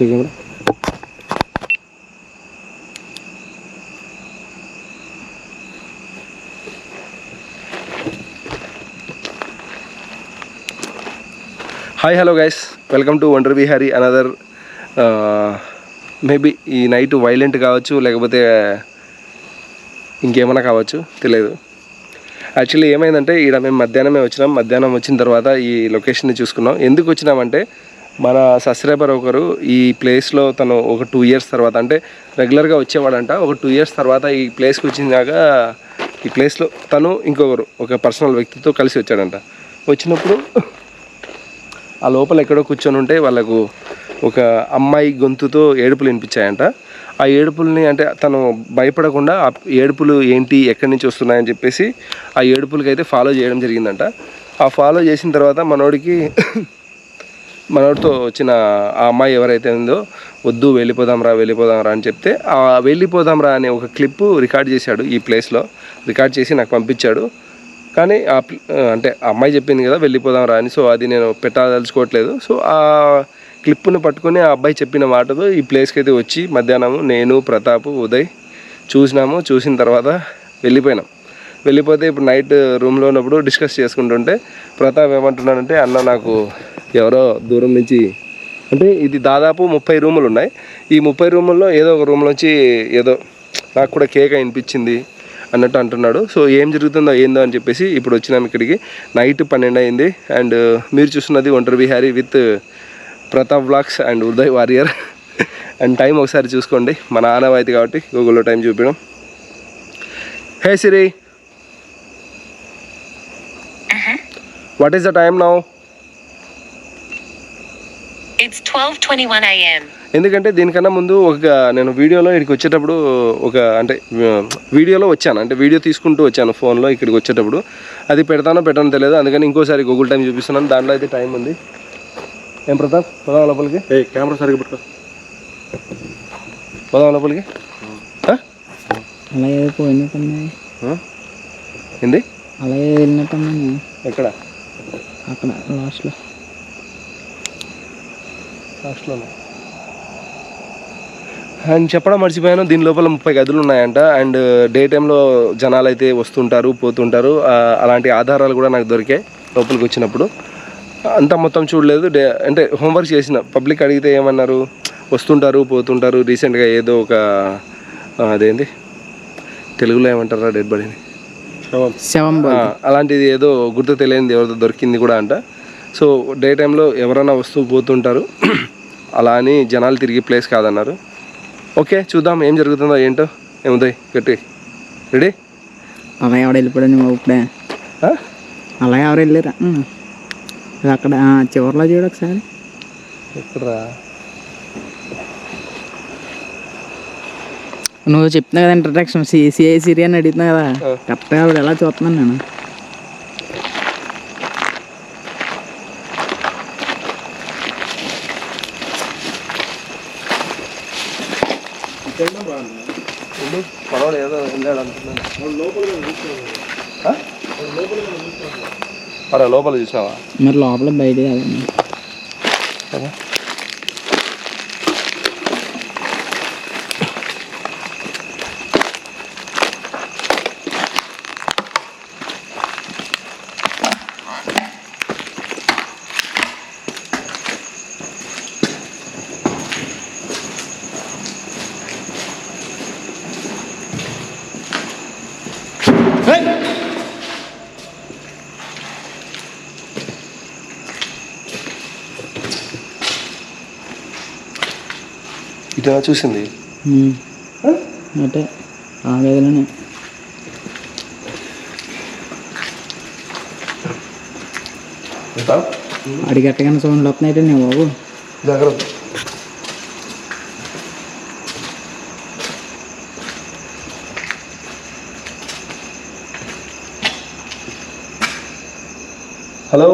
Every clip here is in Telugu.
Check hi hello guys welcome to wonder Bihari another maybe ఈ నైట్ వైలెంట్ కావచ్చు లేకపోతే ఇంకేమైనా కావచ్చు తెలియదు యాక్చువల్లీ ఏమైందంటే ఇక్కడ మేము మధ్యాహ్నమే వచ్చినాం. మధ్యాహ్నం వచ్చిన తర్వాత ఈ లొకేషన్ని చూసుకున్నాం. ఎందుకు వచ్చినామంటే మన సబ్స్క్రైబర్ ఒకరు ఈ ప్లేస్లో తను ఒక టూ ఇయర్స్ తర్వాత అంటే రెగ్యులర్గా వచ్చేవాడంట. ఒక టూ ఇయర్స్ తర్వాత ఈ ప్లేస్కి వచ్చినాక ఈ ప్లేస్లో తను ఇంకొకరు ఒక పర్సనల్ వ్యక్తితో కలిసి వచ్చాడంట. వచ్చినప్పుడు ఆ లోపల ఎక్కడో కూర్చొని ఉంటే వాళ్ళకు ఒక అమ్మాయి గొంతుతో ఏడుపులు వినిపించాయంట. ఆ ఏడుపుల్ని అంటే తను భయపడకుండా ఆ ఏడుపులు ఏంటి ఎక్కడి నుంచి వస్తున్నాయని చెప్పేసి ఆ ఏడుపులకి అయితే ఫాలో చేయడం జరిగిందంట. ఆ ఫాలో చేసిన తర్వాత మనోడికి మనోడితో వచ్చిన ఆ అమ్మాయి ఎవరైతే ఉందో వద్దు వెళ్ళిపోదాంరా వెళ్ళిపోదాంరా అని చెప్తే ఆ వెళ్ళిపోదాంరా అనే ఒక క్లిప్ రికార్డ్ చేశాడు ఈ ప్లేస్లో. రికార్డ్ చేసి నాకు పంపించాడు. కానీ ఆ అంటే ఆ అమ్మాయి చెప్పింది కదా వెళ్ళిపోదాం రా అని. సో అది నేను పెట్టదలుచుకోవట్లేదు. సో ఆ క్లిప్ను పట్టుకుని ఆ అబ్బాయి చెప్పిన మాటతో ఈ ప్లేస్కి అయితే వచ్చి మధ్యాహ్నం నేను ప్రతాప్ ఉదయ్ చూసినాము. చూసిన తర్వాత వెళ్ళిపోయినాం. వెళ్ళిపోతే ఇప్పుడు నైట్ రూమ్లో ఉన్నప్పుడు డిస్కస్ చేసుకుంటుంటే ప్రతాప్ ఏమంటున్నాడంటే అన్న నాకు ఎవరో దూరం నుంచి అంటే ఇది దాదాపు ముప్పై రూములు ఉన్నాయి. ఈ ముప్పై రూముల్లో ఏదో ఒక రూమ్ నుంచి ఏదో నాకు కూడా కేక్ అనిపించింది అన్నట్టు అంటున్నాడు. సో ఏం జరుగుతుందో ఏందో అని చెప్పేసి ఇప్పుడు వచ్చినాం ఇక్కడికి. నైట్ పన్నెండు అయింది. అండ్ మీరు చూస్తున్నది Ontari Vihari with Pratap blogs and Uday warrior. And time ఒకసారి చూసుకోండి. మన ఆనవాయితీ కాబట్టి గూగుల్లో టైం చూపించడం. Hey Siri. What is the time now It's 12:21 a.m. ఎందుకంటే దీనికన్నా ముందు ఒక నేను వీడియోలో ఇక్కడికి వచ్చేటప్పుడు ఒక అంటే వీడియోలో వచ్చాను. అంటే వీడియో తీసుకుంటూ వచ్చాను ఫోన్లో ఇక్కడికి వచ్చేటప్పుడు. అది పెడతానో పెట్టానో తెలియదు. అందుకని ఇంకోసారి గూగుల్ టైం చూపిస్తున్నాను. దాంట్లో అయితే టైం ఉంది. ఏం ప్రతాప్? పదాం లోపలికి? ఏ కెమెరా సరిగ్గా పెట్టుకో. పదాం లోపలికి? అలాగే పోయినట్టున్నాయి? ఏంది? అలాగే వెళ్ళినట్టున్నాయి ఎక్కడ? అక్కడ లాస్ట్లో లాస్ట్లో అండ్ చెప్పడం మర్చిపోయాను. దీని లోపల ముప్పై గదులు ఉన్నాయంట. అండ్ డే టైంలో జనాలు అయితే వస్తుంటారు పోతుంటారు. అలాంటి ఆధారాలు కూడా నాకు దొరికాయి లోపలికి వచ్చినప్పుడు. అంతా మొత్తం చూడలేదు. డే అంటే హోంవర్క్ చేసిన. పబ్లిక్ అడిగితే ఏమన్నారు? వస్తుంటారు పోతుంటారు. రీసెంట్గా ఏదో ఒక అదేంటి తెలుగులో ఏమంటారా? డెడ్ బాడీని? అలాంటిది ఏదో గుర్తు తెలియనిది ఎవరిదో దొరికింది కూడా అంట. సో డే టైంలో ఎవరైనా వస్తూ పోతుంటారు. అలా అని జనాలు తిరిగి ప్లేస్ కాదన్నారు. ఓకే చూద్దాం ఏం జరుగుతుందో ఏంటో? ఏముంది గట్టి. రెడీ? అలా ఎవడు వెళ్ళిపోయాడు ఇప్పుడే? అలా ఎవరు వెళ్ళారా? అక్కడ చివర్లో చూడు ఒకసారి. ఎక్కడరా? నువ్వు చెప్తున్నావు కదా ఇంట్రడక్షన్ సిఐ సిరి అని అడుగుతున్నావు కదా. కరెక్ట్గా ఆవిడ ఎలా చూస్తున్నాను నేను మనోడు ఏదో వెళ్ళాడు అనుకున్నాను ఆ? అరే లోపల చూసావా? మరి లోపల బయట కదండి కదా ఇటు చూసింది. అంటే ఆ గదిలోనే. అడిగట్టగానే సౌండ్లు వస్తున్నాయి నీ బాబు. జాగ్రత్త. హలో.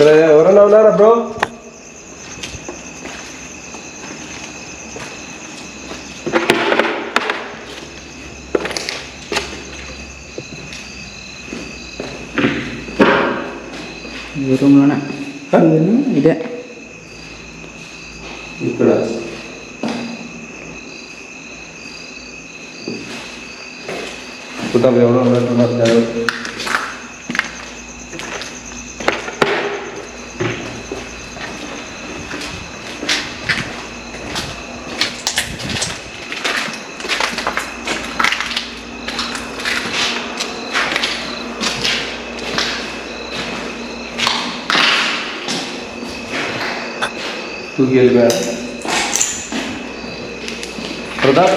ఎవరన్నా ఉన్నారా bro? Ha? Tidak. Ikhlas. Kita biar orang lain masuk. జాగ్రత్త తూకి వెళ్ళిపోయా ప్రతాప్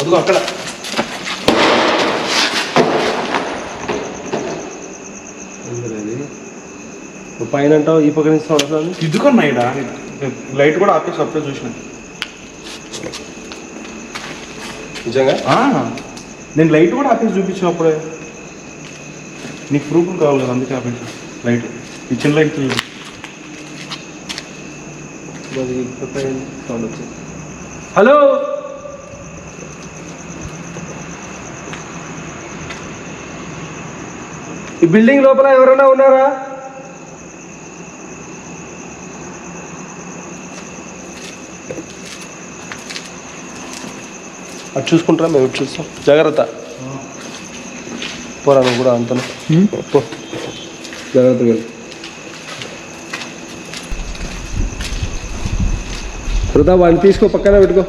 అదిగో అక్కడ. పైన అంటావు ఈ పక్క నుంచి అసలు ఇదిగోన్నా ఈడ లైట్ కూడా ఆపేసి అప్పుడే చూసినా. నిజంగా? నేను లైట్ కూడా ఆపేసి చూపించినప్పుడే. నీకు ప్రూఫ్ కావాలి కదా అందుకే ఆపేసి. లైట్. ఇచ్చిన లైట్ హలో? ఈ బిల్డింగ్ లోపల ఎవరైనా ఉన్నారా? అటు చూసుకుంటారా? మేము ఇటు చూస్తాం. జాగ్రత్త. పోరా నువ్వు కూడా అంతను పో. జాగ్రత్తగా వృధా వాడిని తీసుకో పక్కన పెట్టుకో.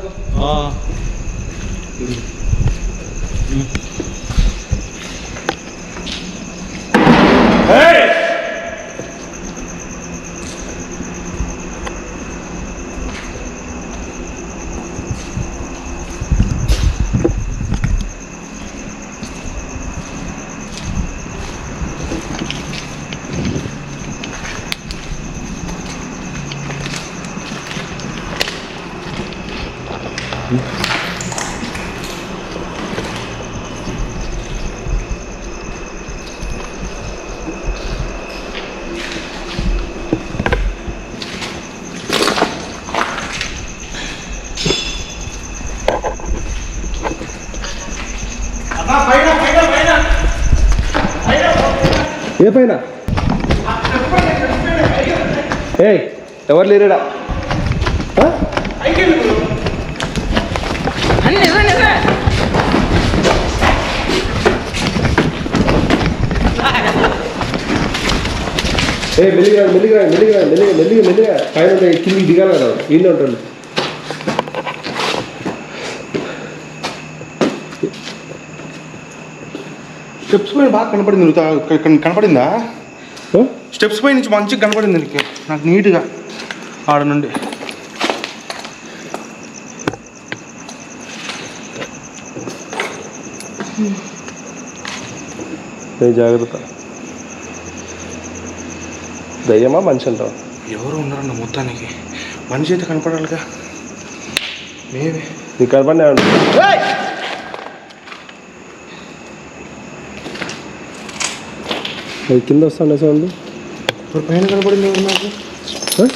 ఏ పైన ఏ ఎవరు లేరేడా ఆ? ఏ మెల్లిగా మెల్లిగా మెల్లిగా మెల్లిగా మెల్లిగా మెల్లిగా పైన ఉంటాయి కిందికి దిగాలి కదా ఈయన ఉంటాడు స్టెప్స్ పైన బాగా కనపడింది నువ్వు కనపడిందా? స్టెప్స్ పై నుంచి మంచిగా కనపడింది నీకు. నాకు నీట్గా ఆడ నుండి. జాగ్రత్త. దయ్యమా మనిషి అంటావు? ఎవరు ఉన్నారన్న మొత్తానికి? మనిషి అయితే కనపడాలిగా. మేమే. నీకు కనపడినా అది కింద వస్తాండే సౌండ్ ఇప్పుడు పైన కనపడింది ఎవరు నాకు ఆ?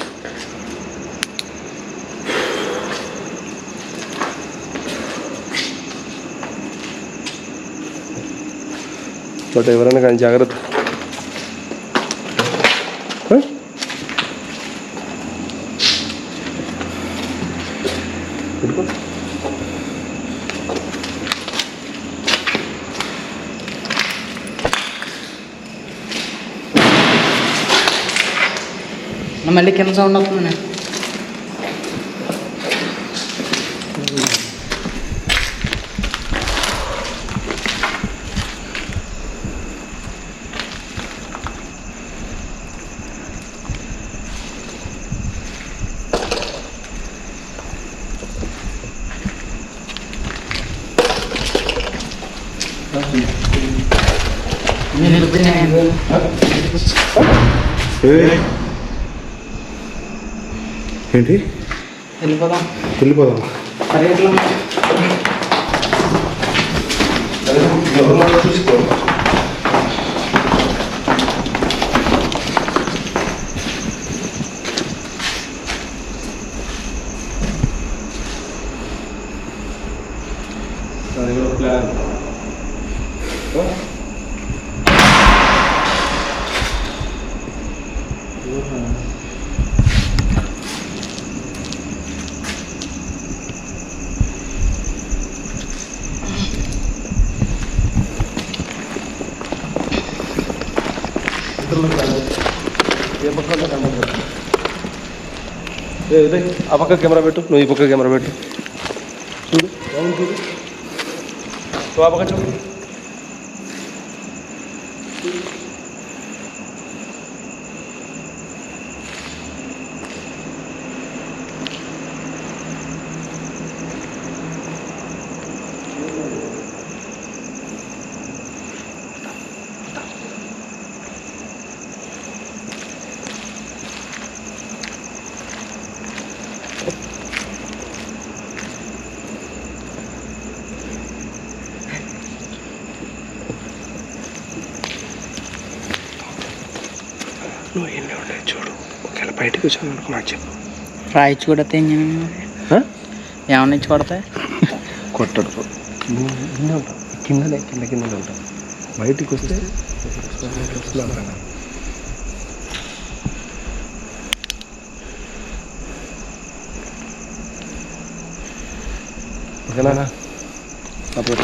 బట్ ఎవరైనా కానీ జాగ్రత్త ఆ? పెట్టుకో. మళ్ళీ కింద సౌండ్ వస్తుంది ఏంటి? వెళ్ళిపోదాం. వెళ్ళిపోదాం. పరిగెట్లో చూసుకో అది కూడా ప్లాన్ ఏ పక్క ఉందో కనబడదు. ఏ ఉదయ్ ఆ పక్క కెమెరా పెట్టు నువ్వు ఈ పక్క కెమెరా పెట్టు చూడు అవును చూడు నువ్వు ఆ పక్క చూడు చూడు. ఒకవేళ బయటకు వచ్చాను అనుకో నాకు చెప్పు. రాయిచ్చి కూడా? ఏమన్నా ఇచ్చి కొడతాయి కొట్టడు కిందనే కింద కింద ఉంటావు బయటికి వస్తే ఓకేనా? అప్పుడు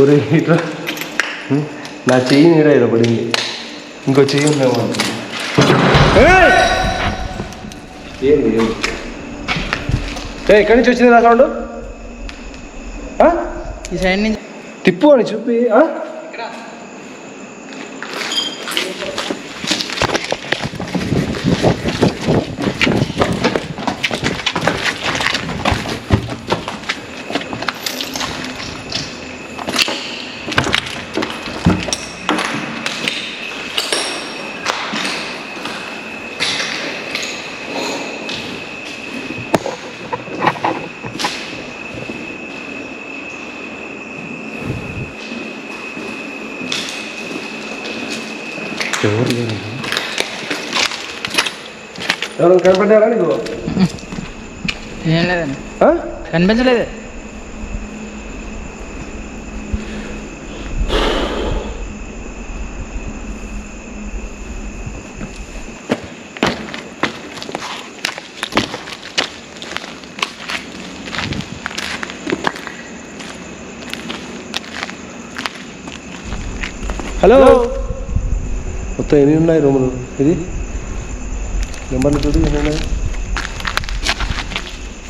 ఒరే ఇట్లా. నా చెయ్యి నీడ ఇలా పడింది. ఇంకో చెయ్యి ఉందేమో! ఏంది ఏ ఎక్కడి నుంచి వచ్చింది నా సౌండ్? ఆ? ఈ సైడ్ నుంచి. తిప్పు అని చూపి ఆ? ఎవరు లేరు ఎవరు కనపడ్డారా నీకు ఏం లేదండి ఆ? కనిపించలేదు హలో మొత్తం ఎన్ని ఉన్నాయి రూములు ఇది నెంబర్లు చూడు ఎన్ని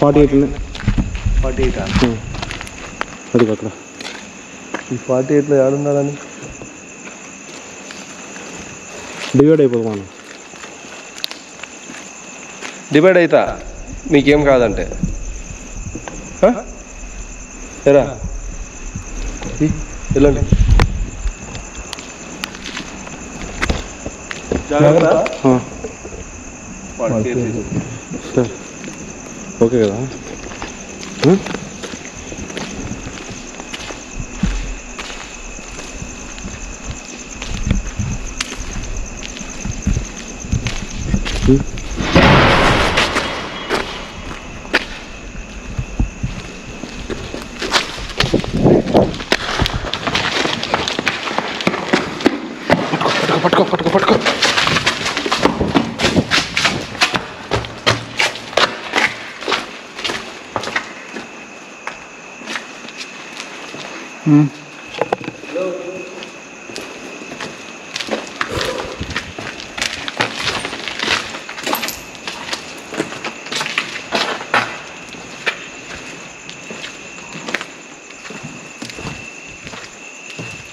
ఫార్టీ ఎయిట్ ఫార్టీ ఎయిట్ అది అక్కడ ఈ ఫార్టీ ఎయిట్లో ఏడున్నారని డివైడ్ అయిపోతాం మనం. డివైడ్ అవుతా మీకేం కాదంటే? ఎరా. ఈ, వెళ్ళండి. జాగ్రత్త. వాడు కేర్ తీసుకో. సార్ ఓకే కదా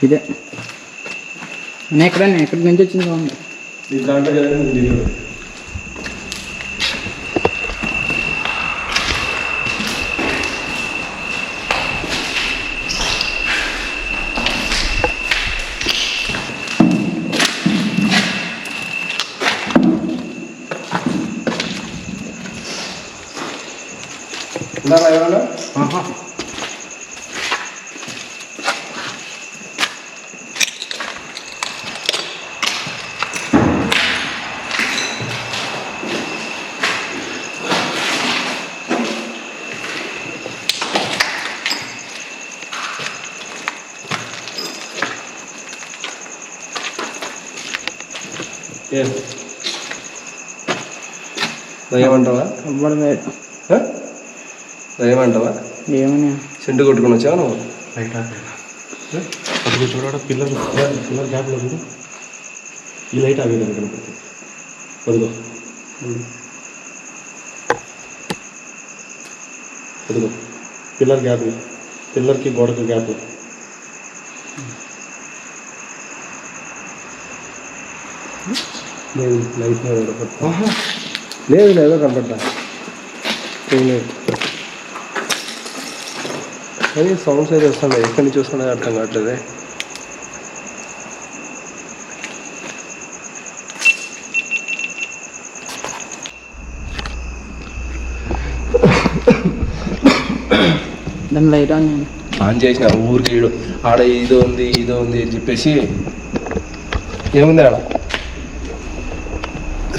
ఇదే. నేను ఎక్కడ ఎక్కడి నుంచి వచ్చింది బాగుంది దయ్యమంటావా? ఆ? దయ్యమంటావా? ఏమని? సెంటు కొట్టుకొని వచ్చావా నువ్వు? లైట్ అప్పుడు చూడ పిల్లర్ పిల్లర్ గ్యాప్లో చూడు ఈ లైట్ ఆగే దానికి కనపడుతుంది వదిగో వదిగో పిల్లర్ గ్యాప్ పిల్లర్కి గోడకి గ్యాప్ లేదు లైట్ లేదు లేదో కనపడ్డా కానీ సౌండ్స్ అయితే వస్తున్నాయి. ఎక్కడి నుంచి వస్తున్నాయో అర్థం కావట్లేదే. దాని లైట్ ఆన్. ఆన్ చేసిన ఊరికి ఆడ ఇదో ఉంది ఇదో ఉంది అని చెప్పేసి ఏముంది ఆడ?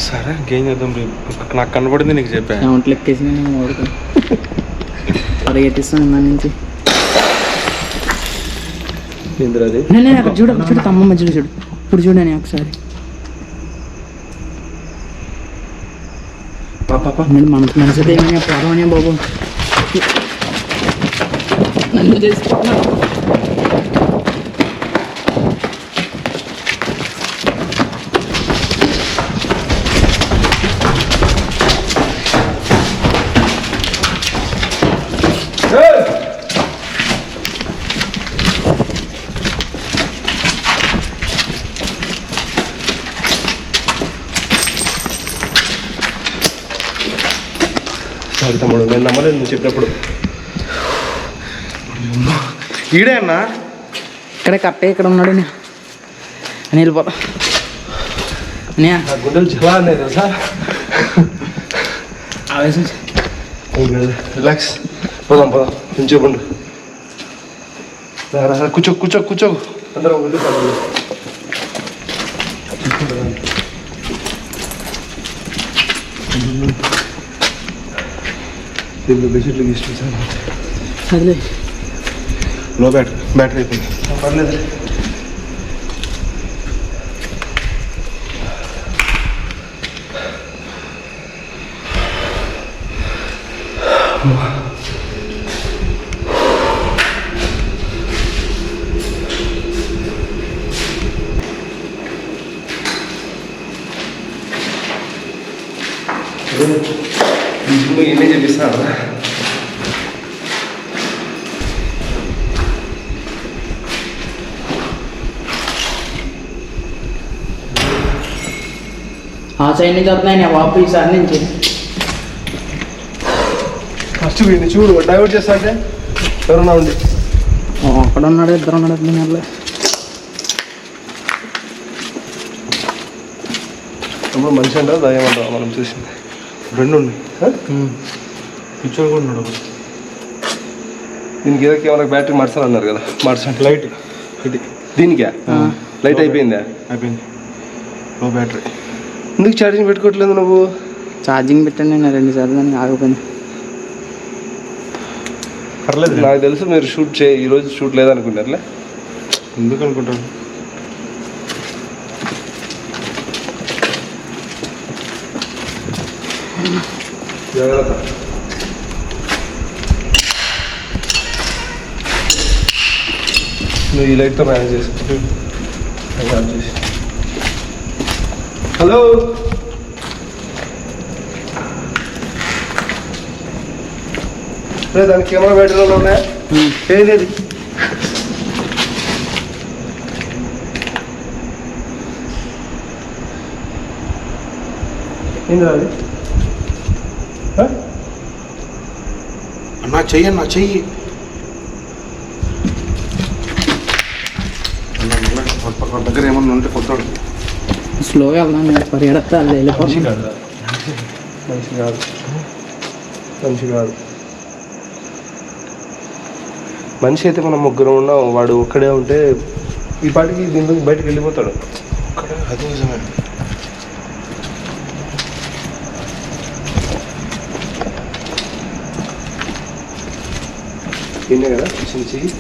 సరే ఇంకేం చేద్దాం రేపు. నాకు కనపడింది నీకు చెప్పా. కౌంట్లు ఎక్కేసి పరిగెట్టిస్తాను దాని నుంచి. ఇందులో అది నేను అక్కడ చూడు చూడు తమ్మ మధ్యలో చూడు. ఇప్పుడు చూడని ఒకసారి. నేను మన మనసు ఏమని పొరవనే బాబు. నన్ను చేసుకున్నా సారీ తమ్ముడు నేను నమ్మలేదు నువ్వు చెప్పినప్పుడు. ఈడే అన్నా? ఇక్కడ కట్టే ఇక్కడ ఉన్నాడు నే. అని వెళ్ళిపోతా గుండెలు చాలా ఉన్నాయి తెలుసా? ఆవేశం రిలాక్స్ పోదాం పోదాం. కొంచెం కూర్చో కూర్చో కూర్చో. అందరం ఉండి పదండి. దీంట్లో బెడ్షీట్లు తీసుకొచ్చాను అదిలే లో బ్యాటరీ బ్యాటరీ అయిపోయింది పర్లేదు ఏమేం నుంచి వస్తున్నాయి నా బాబు ఈసారి నుంచి? ఫస్ట్ వీడిని చూడు డైవర్ట్ చేస్తా అంటే ఎవరన్నా ఉంది ఓ, అక్కడ ఉన్నాడు ఇద్దరు ఉన్నాడు నెలలో. అప్పుడు మనిషి అంటారు దయ్యం అంటారు మనం చూసింది. రెండు ఉన్నాయి పిక్చర్ కూడా ఉన్నాడు. దీనికి ఏదో కెమెరా బ్యాటరీ మార్చాలన్నారు కదా మార్చండి. లైట్. ఇది దీనికా? లైట్ అయిపోయిందా? అయిపోయింది. లో బ్యాటరీ. ఎందుకు ఛార్జింగ్ పెట్టుకోవట్లేదు నువ్వు? ఛార్జింగ్ పెట్టండి నేను రెండు సార్లు దాన్ని ఆగిపోయింది. పర్లేదు నాకు తెలుసు మీరు షూట్ చే ఈరోజు షూట్ లేదనుకున్నారులే. ఎందుకు అనుకుంటాను జాగ్రత్త. నువ్వు ఈ లైట్తో మేనేజ్ అది ఆఫ్ చేసి. హలో. రే, దానికి కెమెరా బ్యాటరీలో ఉన్నాయా? ఏది అది ఏంది అది? అన్నా చెయ్యి అన్నా చెయ్యి అన్నా, అన్నా, పక్క పక్క దగ్గర ఏమన్నా ఉంటే కొత్త స్లోగా వెళ్దాం నేను పరిగెడతా మనిషి వెళ్ళిపోతుంది కాదు. మనిషి కాదు. మనిషి కాదు. మనిషి అయితే మనం ముగ్గురు ఉన్నాం వాడు ఒక్కడే ఉంటే ఈ పాటికి దీని నుంచి బయటకు వెళ్ళిపోతాడు. అది నిజమే. కదా చిన్న చెయ్యి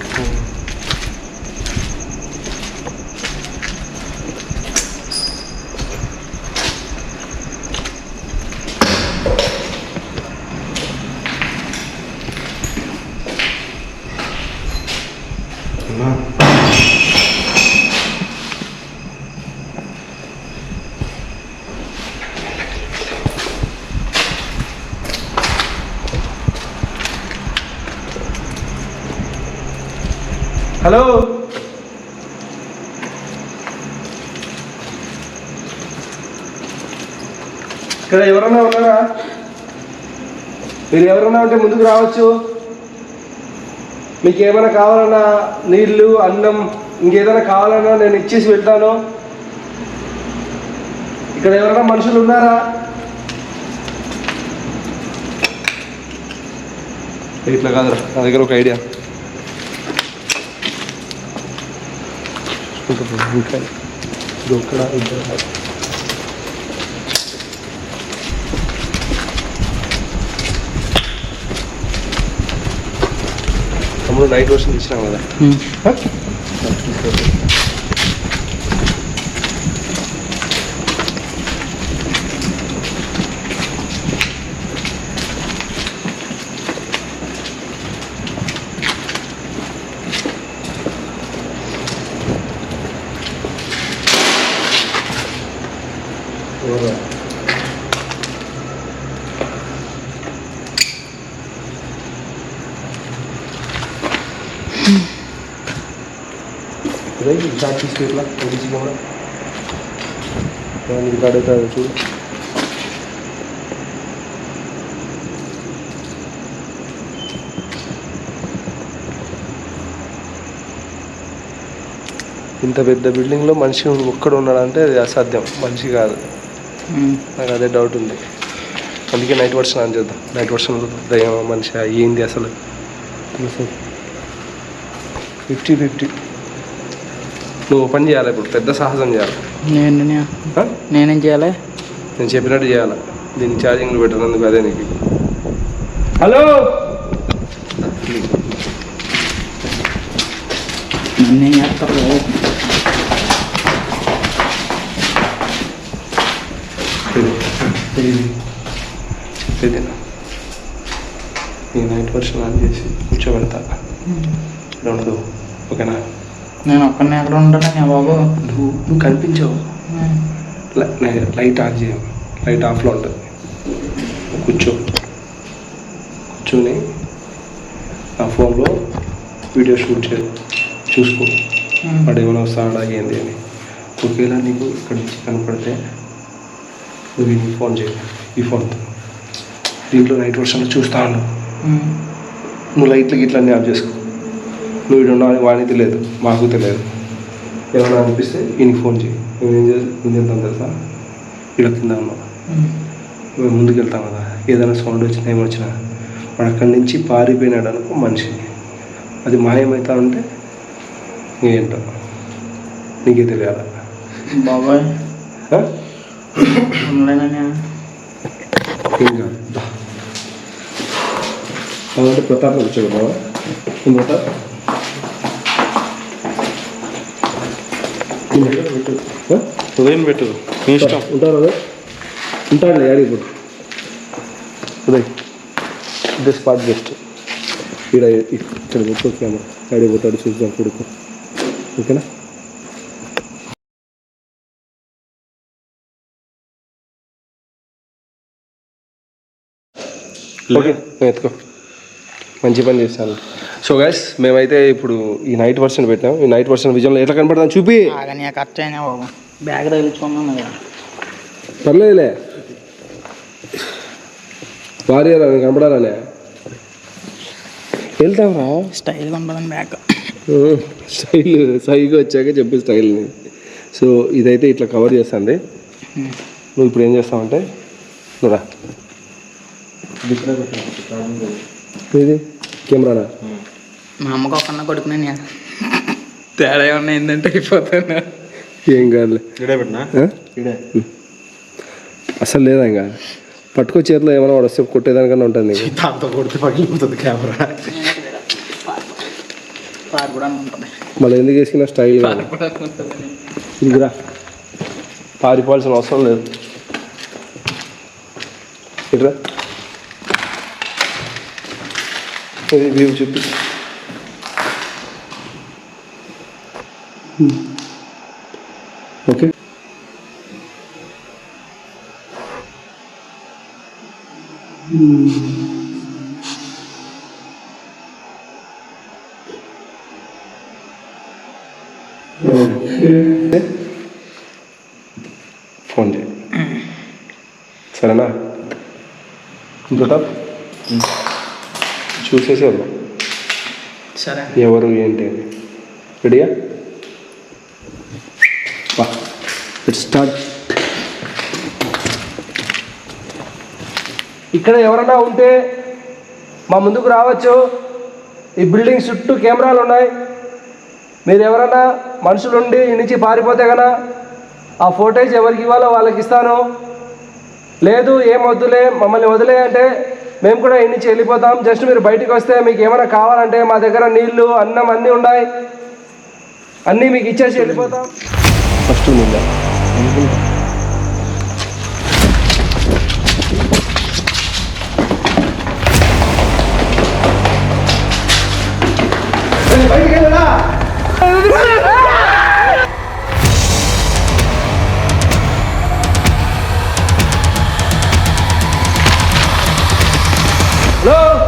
హలో ఇక్కడ ఎవరన్నా ఉన్నారా మీరు ఎవరన్నా ఉంటే ముందుకు రావచ్చు. మీకు ఏమైనా కావాలన్నా నీళ్ళు అన్నం ఇంకేదైనా కావాలన్నా నేను ఇచ్చేసి వెళ్తాను. ఇక్కడ ఎవరైనా మనుషులు ఉన్నారా? ఇట్లా కాదురా నా దగ్గర ఒక ఐడియా. ఇంకా ఇది ఇద్దరు. తమ్ముడు నైట్ వర్షన్ తెచ్చినాం కదా ఇదే కొద్దిగా కూడా చూడు. ఇంత పెద్ద బిల్డింగ్లో మనిషి ఒక్కడు ఉన్నాడంటే అది అసాధ్యం. మనిషి కాదు. నాకు అదే డౌట్ ఉంది. అందుకే నైట్ వర్షన్ ఆన్ చేద్దాం. నైట్ వర్షన్ దయ్యం మనిషి ఏంది అసలు. Fifty fifty. నువ్వు ఓపెన్ చేయాలి ఇప్పుడు? పెద్ద సాహసం చేయాలి? నేను? నేనేం చేయాలి? నేను చెప్పినట్టు చేయాలి? దీనికి ఛార్జింగ్లు పెట్టినందుకు అదే నీకు. హలో? నన్నేం చేస్తారు. ఈ నైట్ వర్షన్ ఆన్ చేసి కూర్చోబెడతా. ఉండదు ఓకేనా నేను ఒక్కనే ఎక్కడ ఉంటానని బాబు? నువ్వు నువ్వు కనిపించవు. లై- లైట్ ఆన్ చేయం. లైట్ ఆఫ్లో ఉంటుంది. కూర్చో. కూర్చొని నా ఫోన్లో వీడియో షూట్ చే చూసుకో. వాడు ఏమైనా వస్తాడా ఏంది అని. ఒకవేళ నీకు ఇక్కడ నుంచి కనపడితే నువ్వు ఈ ఫోన్ చేయి. ఈ ఫోన్తో. దీంట్లో నైట్ వర్షన్లో చూస్తా ఉండు. నువ్వు లైట్లు గిట్ల అన్నీ ఆఫ్ చేసుకో. నువ్వు ఇక్కడ ఉన్నావు వాడికి తెలియదు మాకు తెలియదు. ఏమైనా అనిపిస్తే ఈయనకి ఫోన్ చేయి మేము ఏం చేసి ఏం చేద్దాం తెలుసా? ఇక్కడ కింద ఉన్నాం. మేము ముందుకు వెళ్తాం కదా. ఏదైనా సౌండ్ వచ్చినా ఏమొచ్చినా వాడు అక్కడి నుంచి పారిపోయినాడు అనుకో మనిషి అది మాయమవుతా ఉంటే ఏంటో? నీకే తెలియాలి? బాబాయ్. ఏం కాదు. కాబట్టి ప్రతాప్ కూర్చోబెట్టావా ప్రతాప్? ఉదయం పెట్టు నీ ఇష్టం. ఉంటారు అదే ఉంటాడు యాడి ఇప్పుడు ఉదయ్ ఇదే స్పాట్ బెస్ట్ ఇక్కడ ఇక్కడ పెట్టు కెమెరా యాడి పోతాడు చూద్దాం కొడుకు. ఓకేనా? ఓకే. ఎత్తుకో. మంచి పని చేస్తాను సో గైస్ మేమైతే ఇప్పుడు ఈ నైట్ వర్షన్ పెట్టాం. ఈ నైట్ వర్షన్ విజయంలో ఎట్లా కనపడతాం చూపి. బ్యాగ్ పర్లేదులే. భార్య కనపడాలనే. వెళ్తాంరా స్టైల్ కనపడని బ్యాగ్ స్టైల్ సైగా వచ్చాక చెప్పి స్టైల్ని సో ఇదైతే ఇట్లా కవర్ చేస్తుంది. నువ్వు ఇప్పుడు ఏం చేస్తావంటే నువ్వురా ఇది కెమెరానా? మా అమ్మకు ఒక్కన్న కొడుకునే తేడా ఏమన్నా ఏంటంటే అయిపోతాను? ఏం కాదులే. అసలు లేదా ఇంకా? పట్టుకో చేతిలో ఏమైనా వాడు వస్తే కొట్టేదానికన్నా ఉంటుంది నీకు దాంతో కొడితే పగిలిపోతుంది కెమెరా. కార్ కూడా ఉంటుంది మళ్ళీ ఎందుకు వేసుకున్న స్టైల్ ఇందిరా. పారిపోవాల్సిన అవసరం లేదు. ఇట్రా. very Okay. Hmm. Okay. Found it. Hmm. Sarana, you got up? చూసేసి వెళ్దాం సరే. ఎవరు ఏంటి అని. రెడీయా స్టార్ట్ ఇక్కడ ఎవరన్నా ఉంటే మా ముందుకు రావచ్చు. ఈ బిల్డింగ్ చుట్టూ కెమెరాలు ఉన్నాయి. మీరు ఎవరన్నా మనుషులుండి ఈ నుంచి పారిపోతే కనుక ఆ ఫోటేజ్ ఎవరికి ఇవ్వాలో వాళ్ళకి ఇస్తాను. లేదు ఏం వద్దులే మమ్మల్ని వదిలే అంటే మేము కూడా నుంచి వెళ్ళిపోతాం. జస్ట్ మీరు బయటికి వస్తే మీకు ఏమైనా కావాలంటే మా దగ్గర నీళ్ళు అన్నం అన్నీ ఉన్నాయి. అన్నీ మీకు ఇచ్చేసి వెళ్ళిపోతాం. ఫస్ట్ నిందా బయటికి వెళ్ళరా హలో